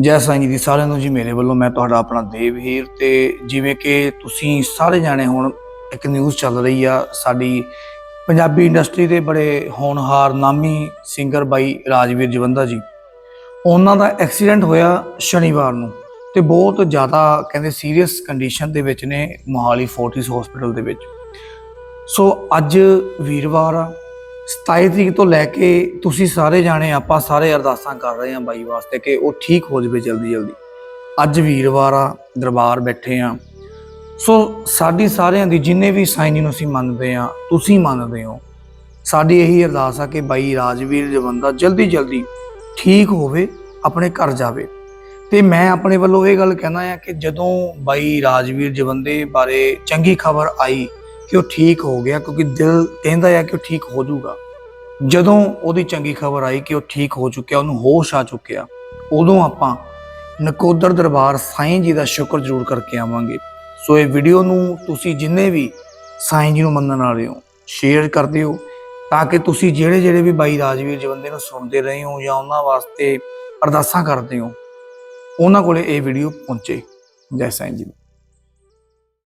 ਜੈ ਸਾਈਂ ਜੀ ਦੀ ਸਾਰਿਆਂ ਨੂੰ ਜੀ ਮੇਰੇ ਵੱਲੋਂ ਮੈਂ ਤੁਹਾਡਾ ਆਪਣਾ ਦੇਵਹੀਰ ਤੇ ਜਿਵੇਂ ਕਿ ਤੁਸੀਂ ਸਾਰੇ ਜਾਣੇ ਹੁਣ ਇੱਕ ਨਿਊਜ਼ ਚੱਲ ਰਹੀ ਆ, ਸਾਡੀ ਪੰਜਾਬੀ ਇੰਡਸਟਰੀ ਦੇ ਬੜੇ ਹੋਣਹਾਰ, ਨਾਮੀ ਸਿੰਗਰ ਬਾਈ ਰਾਜਵੀਰ ਜਵੰਦਾ ਜੀ। ਉਹਨਾਂ ਦਾ ਐਕਸੀਡੈਂਟ ਹੋਇਆ ਸ਼ਨੀਵਾਰ ਨੂੰ ਤੇ ਬਹੁਤ ਜ਼ਿਆਦਾ ਕਹਿੰਦੇ ਸੀਰੀਅਸ ਕੰਡੀਸ਼ਨ ਦੇ ਵਿੱਚ ਨੇ ਮੋਹਾਲੀ ਫੋਰਟਿਸ ਹਸਪੀਟਲ ਦੇ ਵਿੱਚ। ਸੋ ਅੱਜ ਵੀਰਵਾਰ ਆ 27 ਤਰੀਕ ਤੋਂ ਲੈ ਕੇ ਤੁਸੀਂ ਸਾਰੇ ਜਾਣੇ ਆਪਾਂ ਸਾਰੇ ਅਰਦਾਸਾਂ ਕਰ ਰਹੇ ਹਾਂ ਬਾਈ ਵਾਸਤੇ ਕਿ ਉਹ ਠੀਕ ਹੋ ਜਾਵੇ ਜਲਦੀ ਜਲਦੀ। ਅੱਜ ਵੀਰਵਾਰ ਆ ਦਰਬਾਰ ਬੈਠੇ ਆ ਸੋ ਸਾਡੀ ਸਾਰਿਆਂ ਦੀ ਜਿੰਨੇ ਵੀ ਸਾਈਨ ਨੂੰ ਅਸੀਂ ਮੰਨਦੇ ਆ ਤੁਸੀਂ ਮੰਨਦੇ ਹੋ। ਸਾਡੀ ਇਹੀ ਅਰਦਾਸ ਆ ਕਿ ਬਾਈ ਰਾਜਵੀਰ ਜਵੰਦਾ ਜਲਦੀ ਜਲਦੀ ਠੀਕ ਹੋਵੇ, ਆਪਣੇ ਘਰ ਜਾਵੇ। ਤੇ ਮੈਂ ਆਪਣੇ ਵੱਲੋਂ ਇਹ ਗੱਲ ਕਹਿਣਾ ਆ ਕਿ ਜਦੋਂ ਬਾਈ ਰਾਜਵੀਰ ਜਵੰਦੇ ਬਾਰੇ ਚੰਗੀ ਖਬਰ ਆਈ ਕਿ ਉਹ ਠੀਕ ਹੋ ਗਿਆ, ਕਿਉਂਕਿ ਦਿਲ ਕਹਿੰਦਾ ਆ ਕਿ ਉਹ ਠੀਕ ਹੋ ਜਾਊਗਾ ਜਦੋਂ ਉਹਦੀ ਚੰਗੀ ਖਬਰ ਆਈ ਕਿ ਉਹ ਠੀਕ ਹੋ ਚੁੱਕਿਆ, ਉਹਨੂੰ ਹੋਸ਼ ਆ ਚੁੱਕਿਆ, ਉਦੋਂ ਆਪਾਂ ਨਕੋਦਰ ਦਰਬਾਰ ਸਾਈਂ ਜੀ ਦਾ ਸ਼ੁਕਰ ਜ਼ਰੂਰ ਕਰਕੇ ਆਵਾਂਗੇ। ਸੋ ਇਹ ਵੀਡੀਓ ਨੂੰ ਤੁਸੀਂ ਜਿੰਨੇ ਵੀ ਸਾਈਂ ਜੀ ਨੂੰ ਮੰਨਣ ਵਾਲੇ ਹੋ ਸ਼ੇਅਰ ਕਰ ਦਿਓ, ਤਾਂ ਕਿ ਤੁਸੀਂ ਜਿਹੜੇ ਜਿਹੜੇ ਵੀ ਬਾਈ ਰਾਜਵੀਰ ਜਵੰਦੇ ਨੂੰ ਸੁਣਦੇ ਰਹੇ ਹੋ ਜਾਂ ਉਹਨਾਂ ਵਾਸਤੇ ਅਰਦਾਸਾਂ ਕਰਦੇ ਹੋ, ਉਹਨਾਂ ਕੋਲੇ ਇਹ ਵੀਡੀਓ ਪਹੁੰਚੇ। ਜੈ ਸਾਈਂ ਜੀ।